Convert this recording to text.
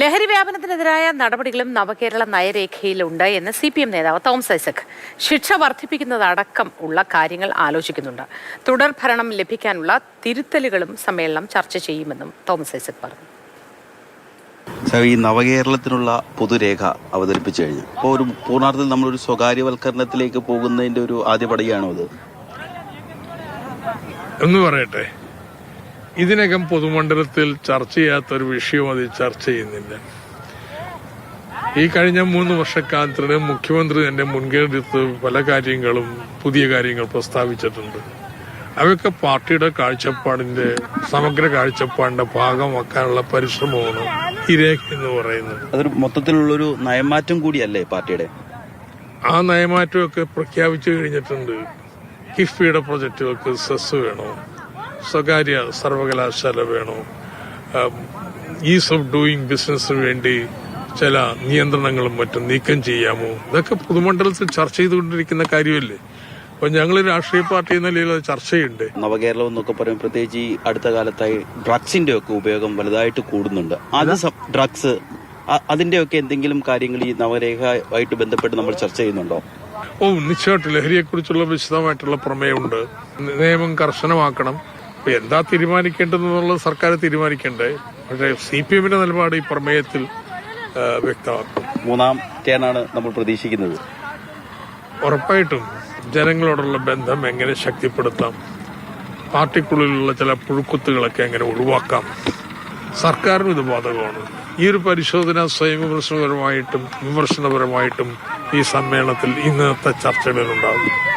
ലഹരി വ്യാപനത്തിനെതിരായ നടപടികളും നവകേരള നയരേഖയിലുണ്ട് എന്ന് സി പി എം നേതാവ് തോമസ് ഐസക്. ശിക്ഷ വർദ്ധിപ്പിക്കുന്നതടക്കം ഉള്ള കാര്യങ്ങൾ ആലോചിക്കുന്നുണ്ട്. തുടർ ഭരണം ലഭിക്കാനുള്ള തിരുത്തലുകളും സമ്മേളനം ചർച്ച ചെയ്യുമെന്നും തോമസ് ഐസക് പറഞ്ഞു. സാർ ഈ നവകേരളത്തിനുള്ള പൊതുരേഖ അവതരിപ്പിച്ചു കഴിഞ്ഞു. അപ്പോൾ ഒരു പൂർണാർത്ഥത്തിൽ നമ്മളൊരു സ്വകാര്യവൽക്കരണത്തിലേക്ക് പോകുന്നതിന്റെ ഒരു ആദ്യ പടിയാണോ അത്? എന്ന് പറയട്ടെ. ഇതിനകം പൊതുമണ്ഡലത്തിൽ ചർച്ച ചെയ്യാത്തൊരു വിഷയം അത് ചർച്ച ചെയ്യുന്നില്ല. ഈ കഴിഞ്ഞ മൂന്ന് വർഷക്കാലത്തിന് മുഖ്യമന്ത്രി തന്നെ മുൻകൈയെടുത്ത് പല കാര്യങ്ങളും പുതിയ കാര്യങ്ങൾ പ്രസ്താവിച്ചിട്ടുണ്ട്. അവയൊക്കെ പാർട്ടിയുടെ കാഴ്ചപ്പാടിന്റെ സമഗ്ര കാഴ്ചപ്പാടിന്റെ ഭാഗമാക്കാനുള്ള പരിശ്രമമാണ് ഈ രേഖ എന്ന് പറയുന്നത്. അതൊരു മൊത്തത്തിലുള്ളൊരു നയമാറ്റം കൂടിയല്ലേ പാർട്ടിയുടെ? ആ നയമാറ്റമൊക്കെ പ്രഖ്യാപിച്ചു കഴിഞ്ഞിട്ടുണ്ട്. കിഫ്ബിയുടെ പ്രൊജക്റ്റുകൾക്ക് സെസ് വേണോ? സ്വകാര്യ സർവകലാശാല വേണോ? ഈസ് ഓഫ് ഡൂയിങ് ബിസിനസ്സിന് വേണ്ടി ചില നിയന്ത്രണങ്ങളും മറ്റും നീക്കം ചെയ്യാമോ? ഇതൊക്കെ പൊതുമണ്ഡലത്തിൽ ചർച്ച ചെയ്തുകൊണ്ടിരിക്കുന്ന കാര്യമല്ലേ? അപ്പൊ ഞങ്ങൾ രാഷ്ട്രീയ പാർട്ടി എന്ന നിലയിൽ ചർച്ചയുണ്ട്. നവകേരളം എന്നൊക്കെ പറയും പ്രത്യേകിച്ച് ഈ അടുത്ത കാലത്തായി ഡ്രഗ്സിന്റെ ഒക്കെ ഉപയോഗം വലുതായിട്ട് കൂടുന്നുണ്ട്. അത് ഡ്രഗ്സ് അതിന്റെ ഒക്കെ എന്തെങ്കിലും കാര്യങ്ങൾ ഈ നവരേഖയുമായിട്ട് ബന്ധപ്പെട്ട് നമ്മൾ ചർച്ച ചെയ്യുന്നുണ്ടോ? ഓ നിശ്ചയമായിട്ട് ലഹരിയെക്കുറിച്ചുള്ള വിശദമായിട്ടുള്ള പ്രമേയമുണ്ട് നിയമം കർശനമാക്കണം. ഇപ്പൊ എന്താ തീരുമാനിക്കേണ്ടതെന്നുള്ളത് സർക്കാർ തീരുമാനിക്കണ്ടേ? പക്ഷേ സി പി എമ്മിന്റെ നിലപാട് ഈ പ്രമേയത്തിൽ വ്യക്തമാക്കും. മൂന്നാം ടേണാണ് നമ്മൾ പ്രതീക്ഷിക്കുന്നത്. ഉറപ്പായിട്ടും ജനങ്ങളോടുള്ള ബന്ധം എങ്ങനെ ശക്തിപ്പെടുത്താം? പാർട്ടിക്കുള്ളിലുള്ള ചില പുഴുക്കുത്തുകളൊക്കെ എങ്ങനെ ഒഴിവാക്കാം? സർക്കാരിനും ഇത് ബാധകമാണ്. ഈ ഒരു പരിശോധന സ്വയം വിമർശനപരമായിട്ടും വിമർശനപരമായിട്ടും ഈ സമ്മേളനത്തിൽ ഇന്നത്തെ ചർച്ചകളിലുണ്ടാകും